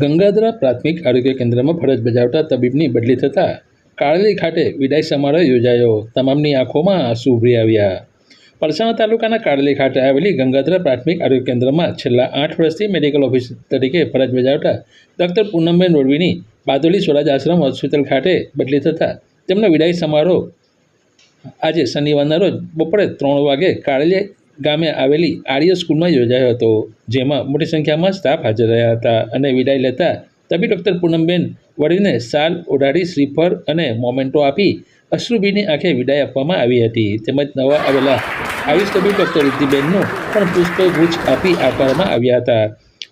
ગંગાધરા પ્રાથમિક આરોગ્ય કેન્દ્રમાં ફરજ બજાવતા તબીબની બદલી થતાં કાળલી ખાતે વિદાય સમારોહ યોજાયો. તમામની આંખોમાં આંસુ ઉભરી આવ્યા. પરસાણા તાલુકાના કાળલી ખાતે આવેલી ગંગાધરા પ્રાથમિક આરોગ્ય કેન્દ્રમાં છેલ્લા આઠ વર્ષથી મેડિકલ ઓફિસર તરીકે ફરજ બજાવતા ડૉક્ટર પૂનમબેન રોડવીની બાદોલી સ્વરાજ આશ્રમ હોસ્પિટલ ખાતે બદલી થતાં તેમનો વિદાય સમારોહ આજે શનિવારના રોજ બપોરે ત્રણ વાગે કાળલી ગામે આવેલી આર્ય સ્કૂલમાં યોજાયો હતો, જેમાં મોટી સંખ્યામાં સ્ટાફ હાજર રહ્યા હતા અને વિદાય લેતા તબી ડૉક્ટર પૂનમબેન વળીને સાલ ઓઢાડી શ્રીફળ અને મોમેન્ટો આપી અશ્રુભીની આંખે વિદાય આપવામાં આવી હતી. તેમજ નવા આવેલા આયુષ તબીબ ડૉક્ટર રિદ્ધિબેનનું પણ પુષ્પગુચ્છ આપી આવકારવામાં આવ્યા હતા.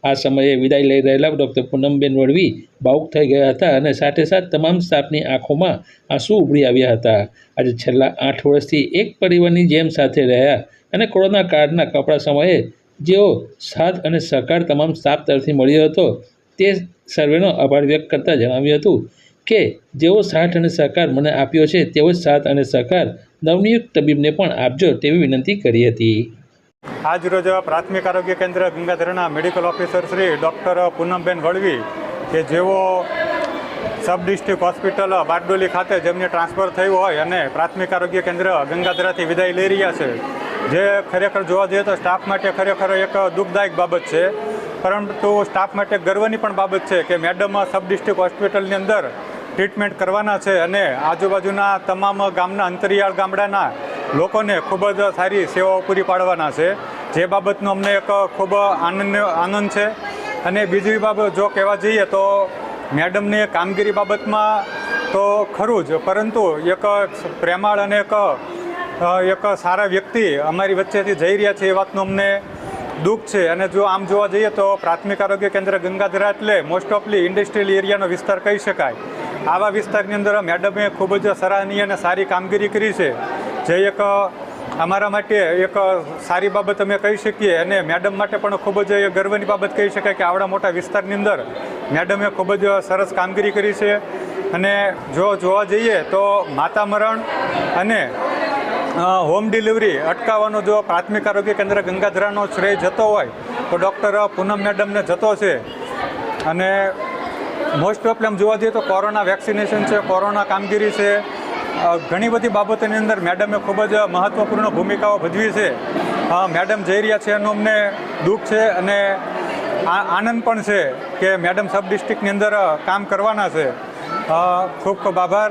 આ સમયે વિદાય લઈ રહેલા ડૉક્ટર પૂનમબેન વળવી ભાવુક થઈ ગયા હતા અને સાથે સાથ તમામ સ્ટાફની આંખોમાં આંસુ ઉભરી આવ્યા હતા. આજે છેલ્લા આઠ વર્ષથી એક પરિવારની જેમ સાથે રહ્યા અને કોરોના કાળના કપરા સમયે જેઓ સાથ અને સહકાર તમામ સ્ટાફ તરફથી મળ્યો હતો, તે સર્વેનો આભાર વ્યક્ત કરતાં જણાવ્યું હતું કે જેવો સાથ અને સહકાર મને આપ્યો છે તેવો જ સાથ અને સહકાર નવનિયુક્ત તબીબને પણ આપજો તેવી વિનંતી કરી હતી. આજ રોજ પ્રાથમિક આરોગ્ય કેન્દ્ર ગંગાધરના medical officer Shri doctor Poonamben Valvi કે જેઓ સબ ડિસ્ટ્રિક્ટ હોસ્પિટલ બારડોલી ખાતે જેમને ટ્રાન્સફર થયું હોય અને પ્રાથમિક આરોગ્ય કેન્દ્ર ગંગાધરાથી વિદાય લઈ રહ્યા છે, જે ખરેખર જોવા જઈએ તો સ્ટાફ માટે ખરેખર એક દુઃખદાયક બાબત છે. પરંતુ સ્ટાફ માટે ગર્વની પણ બાબત છે કે મેડમ સબ ડિસ્ટ્રિક્ટ હોસ્પિટલની અંદર ટ્રીટમેન્ટ કરવાના છે અને આજુબાજુના તમામ ગામના અંતરિયાળ ગામડાના લોકોને ખૂબ જ સારી સેવાઓ પૂરી પાડવાના છે. જે બાબતનો અમને એક ખૂબ આનંદ આનંદ છે. અને બીજી બાબત જો કહેવા જઈએ તો મેડમની કામગીરી બાબતમાં તો ખરું જ, પરંતુ એક પ્રેમાળ અને એક એક સારા વ્યક્તિ અમારી વચ્ચેથી જઈ રહ્યા છે એ વાતનું અમને દુઃખ છે. અને જો આમ જોવા જઈએ તો પ્રાથમિક આરોગ્ય કેન્દ્ર ગંગાધરા એટલે મોસ્ટ ઓફલી ઇન્ડસ્ટ્રીયલ એરિયાનો વિસ્તાર કહી શકાય. આવા વિસ્તારની અંદર મેડમે ખૂબ જ સરાહનીય અને સારી કામગીરી કરી છે. જે એક અમારા માટે એક સારી બાબત અમે કહી શકીએ અને મેડમ માટે પણ ખૂબ જ ગર્વની બાબત કહી શકાય કે આવડા મોટા વિસ્તારની અંદર મેડમે ખૂબ જ સરસ કામગીરી કરી છે. અને જો જોવા જઈએ તો માતા મરણ અને હોમ ડિલિવરી અટકાવવાનો જો પ્રાથમિક આરોગ્ય કેન્દ્ર ગંગાધરાનો શ્રેય જતો હોય તો ડૉક્ટર પૂનમ મેડમને જતો છે. અને મોસ્ટ ઓફ એમ જોવા જઈએ તો કોરોના વેક્સિનેશન છે, કોરોના કામગીરી છે ઘણી બધી બાબતોની અંદર મેડમે ખૂબ જ મહત્ત્વપૂર્ણ ભૂમિકાઓ ભજવી છે. મેડમ જઈ રહ્યા છે એનું અમને દુઃખ છે અને આનંદ પણ છે કે મેડમ સબ ડિસ્ટ્રિક્ટની અંદર કામ કરવાના છે. ખૂબ ખૂબ આભાર.